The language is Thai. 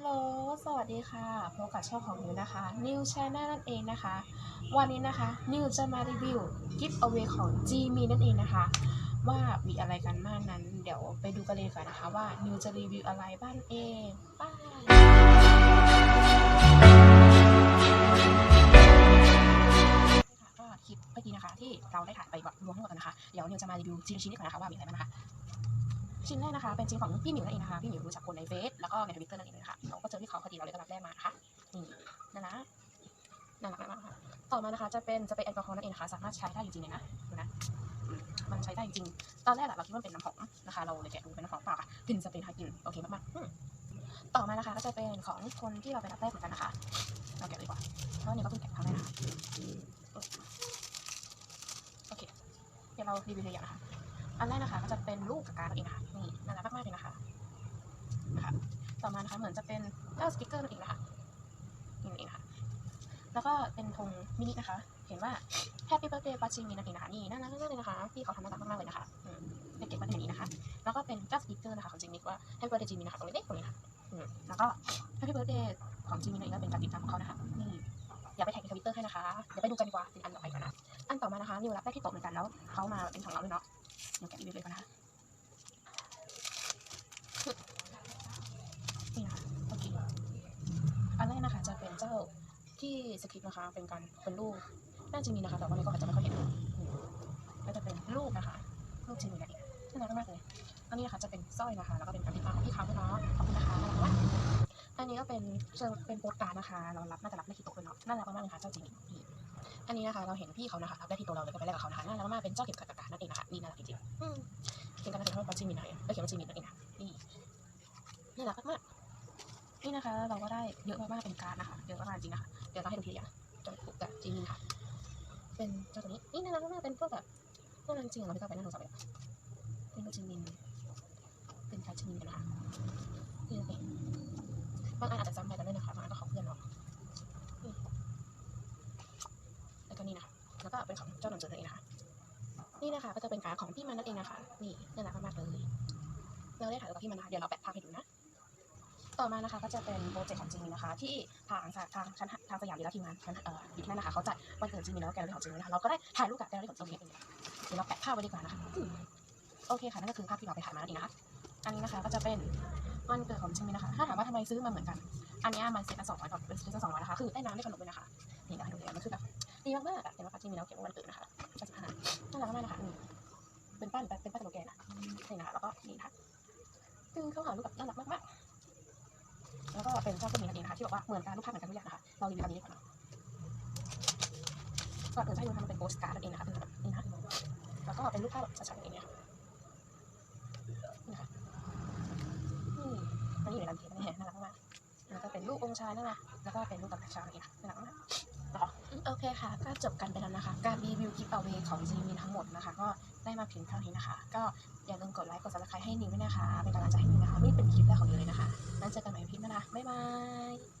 ลโหล สวัสดีค่ะ พบกับช่องของนิวนะคะ New Channel นั่นเองนะคะ วันนี้นะคะ นิวจะมารีวิว Gift Away ของ G m e นั่นเองนะคะ ว่ามีอะไรกันบ้างนั้น เดี๋ยวไปดูกันเลยก่อนนะคะ ว่านิวจะรีวิวอะไรบ้างเองไป้ก็คลิปเมื่อกี้นะคะ ที่เราได้ถ่ายไปแบบรวมทั้งหมดแล้วนะคะ เดี๋ยวนิวจะมารีวิวชิ้นชิ้นนี้ก่อนนะคะว่ามีอะไรบ้างนะคะ ชิ้นแรกนะคะ เป็นชิ้นของพี่หมิวนั่นเองนะคะพี่หมิวรู้จักคนในเฟซแล้วก็ในทวิตเตอร์นั่นเองนะคะเราก็เจอที่เขาพอดีเราเลยก็รับแรกมานะคะนี่นั่นนะน่ารักมากค่ะต่อมานะคะจะเป็นจะเป็นแอลกอฮอล์นั่นเองนะคะสามารถใช้ได้จริงๆเลยนะดูนะมันใช้ได้จริงๆตอนแรกอะเราคิดว่าเป็นน้ำหอมนะคะเราเลยแกะดูเป็นน้ำหอมเปล่าค่ะกลิ่นสเปรย์ค่ะกลิ่นโอเคมากๆต่อมานะคะก็จะเป็นของคนที่เราไปรับแรกเหมือนกันนะคะเราแกะเลยดีกว่าเพราะเนี่ยก็เพิ่งแกะครั้งแรกนะโอเคเดี๋ยวเรารีวิวเลยอย่างนะคะ อันแรกนะคะก็จะเป็นรูปกับการดเองนะคะนี่น่ารักมากๆเลยนะคะนะคะต่อมานะคะเหมือนจะเป็นเจ้าสติกเกอร์นั่นเองนะคะนี่นั่นเองนะคะแล้วก็เป็นธงมินินะคะ เห็นว่า Happy Birthday ปัจจิมินั่นเองนะคะนี่น่ารักมากเลยนะคะพี่เขาทำน่ารักมากๆเลยนะคะอืมเป็นเก็บไว้เป็นอย่างนี้นะคะ แล้วก็เป็นเจ้าสติกเกอร์นะคะของจิมมี่ว่า Happy Birthday จิมมี่นะคะตรงเล็กๆตรงนี้ค่ะอืมแล้วก็ Happy Birthday ของจิมมี่นั่นเองก็เป็นการติดตามของเขานะคะนี่อย่าไปแท็กในทวิตเตอร์ให้นะคะเดี๋ยวไปดูกันดีกว่าเป็นอันต่อไปกันนะอันต่อมานะคะนิวรับได้ที่โต๊ะเหมือนกันแล้วเขามาเป็นของเราด้วยเนาะ เดี๋ยวแกะรีวิวเลยก่อนนะคะนี่นะคะโอเคอันแรกนะคะจะเป็นเจ้าที่สคริปต์นะคะ เป็นการเป็นรูปน่าจะมีนะคะ แต่ว่าในกล้องอาจจะไม่ค่อยเห็นก็จะเป็นรูปนะคะรูปจริงเลยน่ารักมากเลยอันนี้นะคะจะเป็นสร้อยนะคะ แล้วก็เป็นกรติดตามของพี่เขาด้วยเนาะขอบคุณนะคะน่ารักมากอันนี้ก็เป็นเชิงเป็นโปสการ์ดนะคะ เรารับน่าจะรับได้ที่โต๊ะเลยเนาะน่ารักมากเลยค่ะเจ้าจริงนี่ อันนี้นะคะเราเห็นพี่เขานะคะรับได้ที่โต๊ะเราเลยก็ไปแลกกับเขานะคะน่ารักมากเป็นเจ้าเก็บกระดาษนั่นเองนะคะนี่น่ารักจริงๆอืมเขียนกันนะคะว่าจิมินอะไรเอ้ยเขียนว่าจิมินนั่นเองนะนี่นี่รักมากๆนี่นะคะเราก็ได้เยอะมากๆเป็นการ์ดนะคะเยอะมากๆจริงนะคะเดี๋ยวเราให้ดูทีละจนถูกกับจิมินค่ะ เป็นเจ้าตัวนี้นี่น่ารักมากๆเป็นพวกแบบน่ารักจริงเหรอพี่ก็ไปนั่งดูสับเลยเป็นจิมินเป็นการ์ดจิมินกันนะคะนี่โอเคบางอันอาจจะจำไปกันด้วยนะคะบางอันก็ของเพื่อนเนาะนี่แล้วก็นี่นะคะ แล้วก็เป็นของเจ้าหนังสือนั่นเองนะคะนี่นะคะก็จะเป็นการของพี่มันนั่นเองนะคะ นี่น่ารักมากๆเลยเราได้ถ่ายรูปกับพี่มันนะคะเดี๋ยวเราแปะภาพให้ดูนะ ต่อมานะคะก็จะเป็นโปรเจกต์ของจิมมี่นะคะ ที่ทางทางชั้นทางสยามดีและทีมงานชั้นเอ่ออยู่ที่นั่นนะคะเขาจัดวันเกิดจิมมี่แล้วแกลเลอรี่ของจิมมี่นะคะเราก็ได้ถ่ายรูปกับแกลเลอรี่ของจิมมี่เองเดี๋ยวเราแปะภาพไว้ดีกว่านะคะโอเคค่ะนั่นก็คือภาพที่เราไปถ่ายมานั่นเองนะคะอันนี้นะคะก็จะเป็นวันเกิดของจิมมี่นะคะ ถ้าถามว่าทำไมซื้อมาเหมือนกัน อันเนี้ยมันเซ็ตละสองร้อยก่อนเป็นเซ็ตละสองร้อยนะคะ คือได้น้ำได้ขนมด้วยนะคะ ดีมากๆอะเห็นไหมคะจิมมี่แล้วเขียนว่าวันเกิดนะคะเก้าสิบห้าน่ารักมากนะคะเป็นป้ายเป็นป้ายสโลแกนนะนี่นะคะแล้วก็นี่นะคะซึ่งเขาหารูปแบบน่ารักมากๆ แล้วก็เป็นเจ้าพวกนี้นั่นเองนะคะที่บอกว่าเหมือนกันรูปภาพเหมือนกันทุกอย่างนะคะเรารีวิวอันนี้ดีกว่าเนาะก่อนอื่นจะให้ดูทำเป็นโปสการ์ดนั่นเองนะคะเป็นแบบนี้นะคะแล้วก็เป็นรูปภาพแบบชัดๆอย่างเงี้ยนี่ค่ะนี่มันอยู่ในลำเทียนนี่น่ารักมากแล้วก็เป็นรูปองค์ชายนั่นแหละแล้วก็เป็นรูปกับชาวนั่นเองค่ะน่ารักมากต่อ โอเคค่ะ ก็จบกันไปแล้วนะคะ การรีวิวคลิปเอาเวของจีมินทั้งหมดนะคะ ก็ได้มาเพียงเท่านี้นะคะ ก็อย่าลืมกดไลค์กดซับสไครต์ให้นิวด้วยนะคะ เป็นกำลังใจให้นิวนะคะ นี่เป็นคลิปแรกของนิวเลยนะคะ แล้วเจอกันใหม่คลิปหน้านะบ๊ายบาย